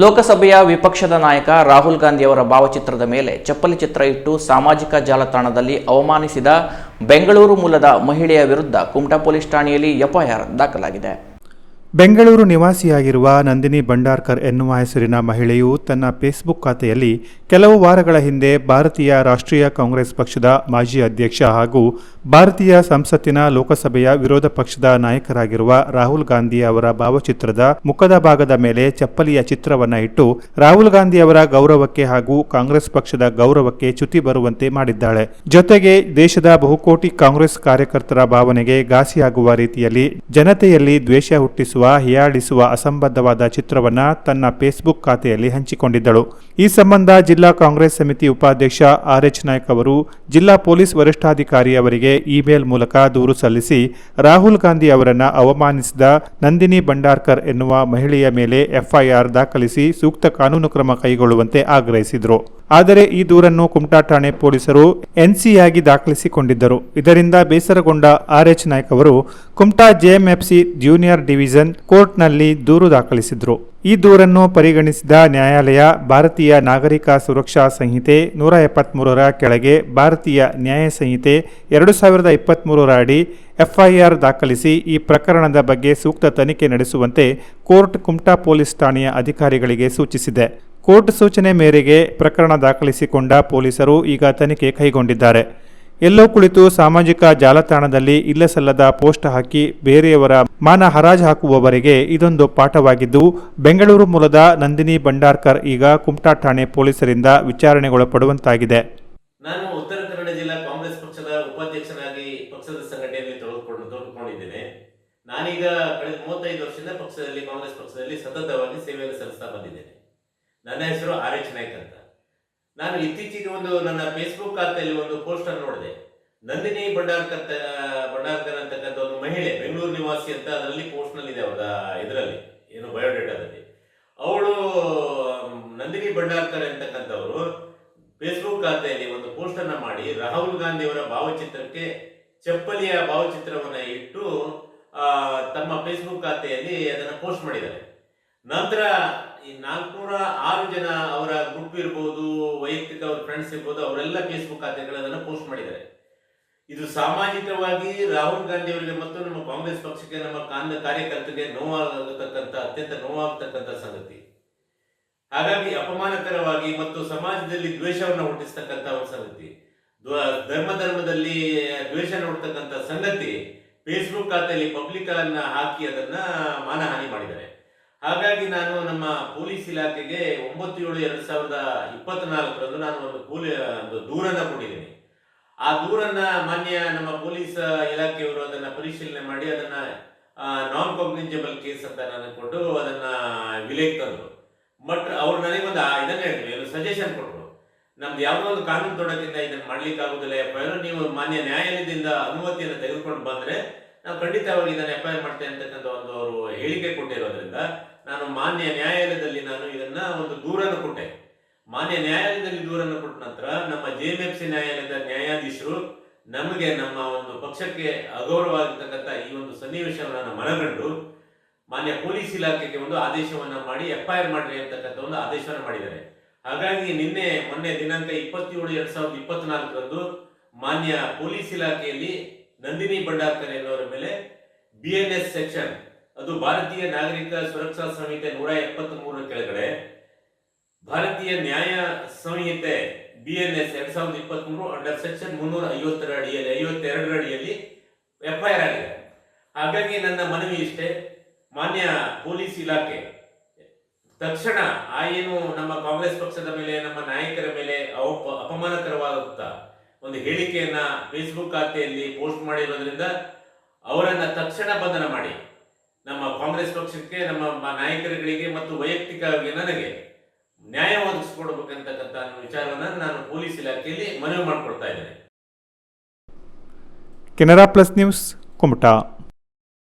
ಲೋಕಸಭೆಯ ವಿಪಕ್ಷದ ನಾಯಕ ರಾಹುಲ್ ಗಾಂಧಿಯವರ ಭಾವಚಿತ್ರದ ಮೇಲೆ ಚಪ್ಪಲಿ ಚಿತ್ರ ಇಟ್ಟು ಸಾಮಾಜಿಕ ಜಾಲತಾಣದಲ್ಲಿ ಅವಮಾನಿಸಿದ ಬೆಂಗಳೂರು ಮೂಲದ ಮಹಿಳೆಯ ವಿರುದ್ಧ ಕುಮಟಾ ಪೊಲೀಸ್ ಠಾಣೆಯಲ್ಲಿ ಎಫ್ಐಆರ್ ದಾಖಲಾಗಿದೆ. ಬೆಂಗಳೂರು ನಿವಾಸಿಯಾಗಿರುವ ನಂದಿನಿ ಭಂಡಾರ್ಕರ್ ಎನ್ನುವ ಹೆಸರಿನ ಮಹಿಳೆಯು ತನ್ನ ಫೇಸ್ಬುಕ್ ಖಾತೆಯಲ್ಲಿ ಕೆಲವು ವಾರಗಳ ಹಿಂದೆ ಭಾರತೀಯ ರಾಷ್ಟ್ರೀಯ ಕಾಂಗ್ರೆಸ್ ಪಕ್ಷದ ಮಾಜಿ ಅಧ್ಯಕ್ಷ ಹಾಗೂ ಭಾರತೀಯ ಸಂಸತ್ತಿನ ಲೋಕಸಭೆಯ ವಿರೋಧ ಪಕ್ಷದ ನಾಯಕರಾಗಿರುವ ರಾಹುಲ್ ಗಾಂಧಿ ಅವರ ಭಾವಚಿತ್ರದ ಮುಖದ ಭಾಗದ ಮೇಲೆ ಚಪ್ಪಲಿಯ ಚಿತ್ರವನ್ನ ಇಟ್ಟು ರಾಹುಲ್ ಗಾಂಧಿ ಅವರ ಗೌರವಕ್ಕೆ ಹಾಗೂ ಕಾಂಗ್ರೆಸ್ ಪಕ್ಷದ ಗೌರವಕ್ಕೆ ಚ್ಯುತಿ ಬರುವಂತೆ ಮಾಡಿದ್ದಾಳೆ. ಜೊತೆಗೆ ದೇಶದ ಬಹುಕೋಟಿ ಕಾಂಗ್ರೆಸ್ ಕಾರ್ಯಕರ್ತರ ಭಾವನೆಗೆ ಘಾಸಿಯಾಗುವ ರೀತಿಯಲ್ಲಿ ಜನತೆಯಲ್ಲಿ ದ್ವೇಷ ಹುಟ್ಟಿಸುವ ಹೀಯಾಳಿಸುವ ಅಸಂಬದ್ಧವಾದ ಚಿತ್ರವನ್ನ ತನ್ನ ಫೇಸ್ಬುಕ್ ಖಾತೆಯಲ್ಲಿ ಹಂಚಿಕೊಂಡಿದ್ದಳು. ಈ ಸಂಬಂಧ ಜಿಲ್ಲಾ ಕಾಂಗ್ರೆಸ್ ಸಮಿತಿ ಉಪಾಧ್ಯಕ್ಷ ಆರ್ ಎಚ್ ನಾಯ್ಕ್ ಅವರು ಜಿಲ್ಲಾ ಪೊಲೀಸ್ ವರಿಷ್ಠಾಧಿಕಾರಿ ಅವರಿಗೆ ಇಮೇಲ್ ಮೂಲಕ ದೂರು ಸಲ್ಲಿಸಿ ರಾಹುಲ್ ಗಾಂಧಿ ಅವರನ್ನು ಅವಮಾನಿಸಿದ ನಂದಿನಿ ಭಂಡಾರ್ಕರ್ ಎನ್ನುವ ಮಹಿಳೆಯ ಮೇಲೆ ಎಫ್ಐಆರ್ ದಾಖಲಿಸಿ ಸೂಕ್ತ ಕಾನೂನು ಕ್ರಮ ಕೈಗೊಳ್ಳುವಂತೆ ಆಗ್ರಹಿಸಿದರು. ಆದರೆ ಈ ದೂರನ್ನು ಕುಮಟಾ ಠಾಣೆ ಪೊಲೀಸರು ಎನ್ಸಿಯಾಗಿ ದಾಖಲಿಸಿಕೊಂಡಿದ್ದರು. ಇದರಿಂದ ಬೇಸರಗೊಂಡ ಆರ್ಎಚ್ ನಾಯ್ಕ್ ಅವರು ಕುಮಟಾ ಜೆಎಂಎಫ್ಸಿ ಜೂನಿಯರ್ ಡಿವಿಷನ್ ಕೋರ್ಟ್ನಲ್ಲಿ ದೂರು ದಾಖಲಿಸಿದ್ರು. ಈ ದೂರನ್ನು ಪರಿಗಣಿಸಿದ ನ್ಯಾಯಾಲಯ ಭಾರತೀಯ ನಾಗರಿಕ ಸುರಕ್ಷಾ ಸಂಹಿತೆ ನೂರ ಎಪ್ಪತ್ಮೂರರ ಕೆಳಗೆ ಭಾರತೀಯ ನ್ಯಾಯ ಸಂಹಿತೆ ಎರಡು ಸಾವಿರದ ಇಪ್ಪತ್ತ್ಮೂರರ ಅಡಿ ಎಫ್ಐಆರ್ ದಾಖಲಿಸಿ ಈ ಪ್ರಕರಣದ ಬಗ್ಗೆ ಸೂಕ್ತ ತನಿಖೆ ನಡೆಸುವಂತೆ ಕೋರ್ಟ್ ಕುಮಟಾ ಪೊಲೀಸ್ ಠಾಣೆಯ ಅಧಿಕಾರಿಗಳಿಗೆ ಸೂಚಿಸಿದೆ. ಕೋರ್ಟ್ ಸೂಚನೆ ಮೇರೆಗೆ ಪ್ರಕರಣ ದಾಖಲಿಸಿಕೊಂಡ ಪೊಲೀಸರು ಈಗ ತನಿಖೆ ಕೈಗೊಂಡಿದ್ದಾರೆ. ಎಲ್ಲೋ ಕುಳಿತು ಸಾಮಾಜಿಕ ಜಾಲತಾಣದಲ್ಲಿ ಇಲ್ಲಸಲ್ಲದ ಪೋಸ್ಟ್ ಹಾಕಿ ಬೇರೆಯವರ ಮಾನ ಹರಾಜು ಹಾಕುವವರಿಗೆ ಇದೊಂದು ಪಾಠವಾಗಿದ್ದು, ಬೆಂಗಳೂರು ಮೂಲದ ನಂದಿನಿ ಭಂಡಾರ್ಕರ್ ಈಗ ಕುಮಟಾ ಠಾಣೆ ಪೊಲೀಸರಿಂದ ವಿಚಾರಣೆಗೊಳಪಡುವಂತಾಗಿದೆ. ನಾನು ಉತ್ತರ ಕನ್ನಡ ಜಿಲ್ಲಾ ಕಾಂಗ್ರೆಸ್ ಪಕ್ಷದ ಉಪಾಧ್ಯಕ್ಷನಾಗಿ ಪಕ್ಷದ ಸಂಘಟನೆಯಲ್ಲಿ ತೊಡಗಿಕೊಂಡು ತೊಡಗಿಕೊಂಡಿದ್ದೇನೆ ನಾನೀಗ ಕಳೆದ ಮೂವತ್ತೈದು ವರ್ಷದಿಂದ ಪಕ್ಷದಲ್ಲಿ, ಕಾಂಗ್ರೆಸ್ ಪಕ್ಷದಲ್ಲಿ ಸತತವಾಗಿ ಸೇವೆಯನ್ನು ಸಲ್ಲಿಸ್ತಾ ಬಂದಿದ್ದೇನೆ. ನನ್ನ ಹೆಸರು ಆರ್ ಎಚ್ ನಾಯ್ಕ್ ಅಂತ. ನಾನು ಇತ್ತೀಚೆಗೆ ಒಂದು ನನ್ನ ಫೇಸ್ಬುಕ್ ಖಾತೆಯಲ್ಲಿ ಒಂದು ಪೋಸ್ಟ್ ಅನ್ನು ನೋಡಿದೆ. ನಂದಿನಿ ಭಂಡಾರ್ಕರ್ ಭಂಡಾರ್ಕರ್ ಅಂತಕ್ಕಂಥ ಒಂದು ಮಹಿಳೆ, ಬೆಂಗಳೂರು ನಿವಾಸಿ ಅಂತ ಅದರಲ್ಲಿ ಪೋಸ್ಟ್ನಲ್ಲಿ ಇದೆ ಅವರ ಇದರಲ್ಲಿ, ಏನು ಬಯೋಡೇಟಾದಲ್ಲಿ. ಅವಳು, ನಂದಿನಿ ಭಂಡಾರ್ಕರ್ ಅಂತಕ್ಕಂಥವರು ಫೇಸ್ಬುಕ್ ಖಾತೆಯಲ್ಲಿ ಒಂದು ಪೋಸ್ಟ್ ಅನ್ನ ಮಾಡಿ ರಾಹುಲ್ ಗಾಂಧಿಯವರ ಭಾವಚಿತ್ರಕ್ಕೆ ಚಪ್ಪಲಿಯ ಭಾವಚಿತ್ರವನ್ನ ಇಟ್ಟು ತಮ್ಮ ಫೇಸ್ಬುಕ್ ಖಾತೆಯಲ್ಲಿ ಅದನ್ನು ಪೋಸ್ಟ್ ಮಾಡಿದ್ದಾರೆ. ನಂತರ ಈ ನಾಲ್ಕುನೂರ ಆರು ಜನ ಅವರ ಗ್ರೂಪ್ ಇರ್ಬೋದು, ವೈಯಕ್ತಿಕ ಅವ್ರ ಫ್ರೆಂಡ್ಸ್ ಇರ್ಬೋದು, ಅವರೆಲ್ಲ ಫೇಸ್ಬುಕ್ ಖಾತೆಗಳನ್ನ ಪೋಸ್ಟ್ ಮಾಡಿದ್ದಾರೆ. ಇದು ಸಾಮಾಜಿಕವಾಗಿ ರಾಹುಲ್ ಗಾಂಧಿ ಅವರಿಗೆ ಮತ್ತು ನಮ್ಮ ಕಾಂಗ್ರೆಸ್ ಪಕ್ಷಕ್ಕೆ, ನಮ್ಮ ಕಾಂಗ್ರೆಸ್ ಕಾರ್ಯಕರ್ತರಿಗೆ ನೋವಾಗತಕ್ಕಂಥ ಅತ್ಯಂತ ನೋವಾಗತಕ್ಕಂಥ ಸಂಗತಿ. ಹಾಗಾಗಿ ಅಪಮಾನಕರವಾಗಿ ಮತ್ತು ಸಮಾಜದಲ್ಲಿ ದ್ವೇಷವನ್ನು ಹುಟ್ಟಿಸ್ತಕ್ಕಂಥ ಒಂದು ಸಂಗತಿ. ಧರ್ಮ ಧರ್ಮದಲ್ಲಿ ದ್ವೇಷ ನೋಡ್ತಕ್ಕಂಥ ಸಂಗತಿ ಫೇಸ್ಬುಕ್ ಖಾತೆಯಲ್ಲಿ ಪಬ್ಲಿಕ್ ಅನ್ನ ಹಾಕಿ ಅದನ್ನ ಮಾನಹಾನಿ ಮಾಡಿದ್ದಾರೆ. ಹಾಗಾಗಿ ನಾನು ನಮ್ಮ ಪೊಲೀಸ್ ಇಲಾಖೆಗೆ ಒಂಬತ್ತು ಏಳು ಎರಡ್ ಸಾವಿರದ ಇಪ್ಪತ್ನಾಲ್ಕರಂದು ನಾನು ಒಂದು ಪೋಲಿ ಒಂದು ದೂರನ್ನ ಕೊಟ್ಟಿದ್ದೀನಿ. ಆ ದೂರನ್ನ ಮಾನ್ಯ ನಮ್ಮ ಪೊಲೀಸ್ ಇಲಾಖೆಯವರು ಅದನ್ನ ಪರಿಶೀಲನೆ ಮಾಡಿ ಅದನ್ನ ನಾನ್ ಕಾಗ್ನಿಜಬಲ್ ಕೇಸ್ ಅಂತ ನಾನು ಕೊಟ್ಟು ಅದನ್ನ ವಿಲೇಖ್ ತಂದ್ರು. ಬಟ್ ಅವ್ರು ನನಗೊಂದು ಇದನ್ನ ಹೇಳಿದ್ರು ಸಜೆಷನ್ ಕೊಟ್ಟರು ನಮ್ದು ಯಾವುದೋ ಒಂದು ಕಾನೂನು ತೊಡಕಿಂದ ಇದನ್ನ ಮಾಡ್ಲಿಕ್ಕೆ ಆಗುದಿಲ್ಲ ಎಫ್ ನೀವು ಮಾನ್ಯ ನ್ಯಾಯಾಲಯದಿಂದ ಅನುಮತಿಯನ್ನು ತೆಗೆದುಕೊಂಡು ಬಂದ್ರೆ ನಾವು ಖಂಡಿತವಾಗಿ ಇದನ್ನ ಎಫ್ ಐ ಆರ್ ಮಾಡ್ತೇವೆ ಅಂತಕ್ಕಂಥ ಒಂದು ಅವರು ಹೇಳಿಕೆ ಕೊಟ್ಟಿರೋದ್ರಿಂದ ನಾನು ಮಾನ್ಯ ನ್ಯಾಯಾಲಯದಲ್ಲಿ ನಾನು ಇದನ್ನ ಒಂದು ದೂರನ್ನು ಕೊಟ್ಟೆ. ಮಾನ್ಯ ನ್ಯಾಯಾಲಯದಲ್ಲಿ ದೂರನ್ನು ಕೊಟ್ಟ ನಂತರ ನಮ್ಮ ಜೆಎಂಎಫ್ಸಿ ನ್ಯಾಯಾಲಯದ ನ್ಯಾಯಾಧೀಶರು ನಮಗೆ ನಮ್ಮ ಒಂದು ಪಕ್ಷಕ್ಕೆ ಅಗೌರವ ಆಗಿರ್ತಕ್ಕಂಥ ಈ ಒಂದು ಸನ್ನಿವೇಶವನ್ನು ಮನಗಂಡು ಮಾನ್ಯ ಪೊಲೀಸ್ ಇಲಾಖೆಗೆ ಒಂದು ಆದೇಶವನ್ನ ಮಾಡಿ ಎಫ್ ಐ ಆರ್ ಮಾಡ್ರಿ ಅಂತಕ್ಕಂಥ ಒಂದು ಆದೇಶವನ್ನು ಮಾಡಿದ್ದಾರೆ. ಹಾಗಾಗಿ ನಿನ್ನೆ ಮೊನ್ನೆ ದಿನಾಂಕ ಇಪ್ಪತ್ತೇಳು ಎರಡ್ ಸಾವಿರದ ಇಪ್ಪತ್ನಾಲ್ಕರಂದು ಮಾನ್ಯ ಪೊಲೀಸ್ ಇಲಾಖೆಯಲ್ಲಿ ನಂದಿನಿ ಭಂಡಾರ್ಕರ್ ಎನ್ನುವರ ಮೇಲೆ ಬಿ ಎನ್ ಎಸ್ ಸೆಕ್ಷನ್ ಅದು ಭಾರತೀಯ ನಾಗರಿಕ ಸುರಕ್ಷಾ ಸಂಹಿತೆ ನೂರ ಎಪ್ಪತ್ತ್ ಮೂರರ ಕೆಳಗಡೆ. ಭಾರತೀಯ ನ್ಯಾಯ ಸಂಹಿತೆ ಬಿ ಎನ್ ಎಸ್ ಎರಡ್ ಸಾವಿರದ ಇಪ್ಪತ್ತ್ ಮೂರು ಅಂಡರ್ ಸೆಕ್ಷನ್ ಮುನ್ನೂರ ಐವತ್ತರ ಅಡಿಯಲ್ಲಿ, ಐವತ್ತೆರಡರ ಅಡಿಯಲ್ಲಿ ಎಫ್ ಐ ಆರ್ ಆಗಿದೆ. ಹಾಗಾಗಿ ನನ್ನ ಮನವಿ ಇಷ್ಟೇ. ಮಾನ್ಯ ಪೊಲೀಸ್ ಇಲಾಖೆ, ತಕ್ಷಣ ಆ ಏನು ನಮ್ಮ ಕಾಂಗ್ರೆಸ್ ಪಕ್ಷದ ಮೇಲೆ, ನಮ್ಮ ನಾಯಕರ ಮೇಲೆ ಅಪಮಾನಕರವಾದಂತ ಒಂದು ಹೇಳಿಕೆಯನ್ನ ಫೇಸ್ಬುಕ್ ಖಾತೆಯಲ್ಲಿ ಪೋಸ್ಟ್ ಮಾಡಿರೋದ್ರಿಂದ ಅವರನ್ನ ತಕ್ಷಣ ಬಂಧನ ಮಾಡಿ. ನಮ್ಮ ಕಾಂಗ್ರೆಸ್ ಪಕ್ಷಕ್ಕೆ, ನಮ್ಮ ನಾಯಕರುಗಳಿಗೆ ಮತ್ತು ವೈಯಕ್ತಿಕವಾಗಿ ನನಗೆ ನ್ಯಾಯ ಒದಗಿಸ್ಕೊಡ್ಬೇಕಂತಕ್ಕಂಥ ವಿಚಾರವನ್ನು ನಾನು ಪೊಲೀಸ್ ಇಲಾಖೆಯಲ್ಲಿ ಮನವಿ ಮಾಡ್ಕೊಳ್ತಾ ಇದ್ದೇನೆ. Canara plus news Kumta.